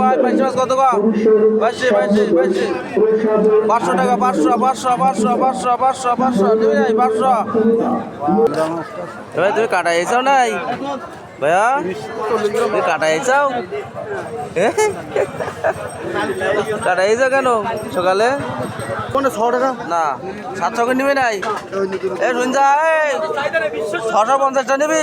ভাই পাঁচশো মাছ কত টাকা পাঁচশো পাঁচশো পাঁচশো পাঁচশো পাঁচশো পাঁচশো। তুমি নাই পাঁচশো। এ ভাই তুমি কাটা এসেও নাই? ভাইয়া তুমি কাটা এসেও কাটা এসেও কেন সকালে? টাকা? না সাতশো করে নিবি নাই। এ শুনছা এই ছশো পঞ্চাশটা নিবি?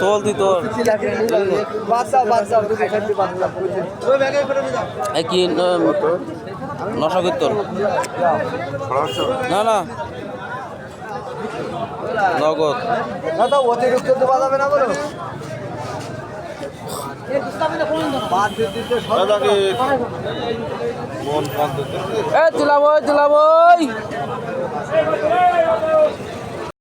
তোল তুই তোল কি নশো না না নগদ না তো অতিরিক্ত তো বাজাবে না বলো। এ দিলাম ওই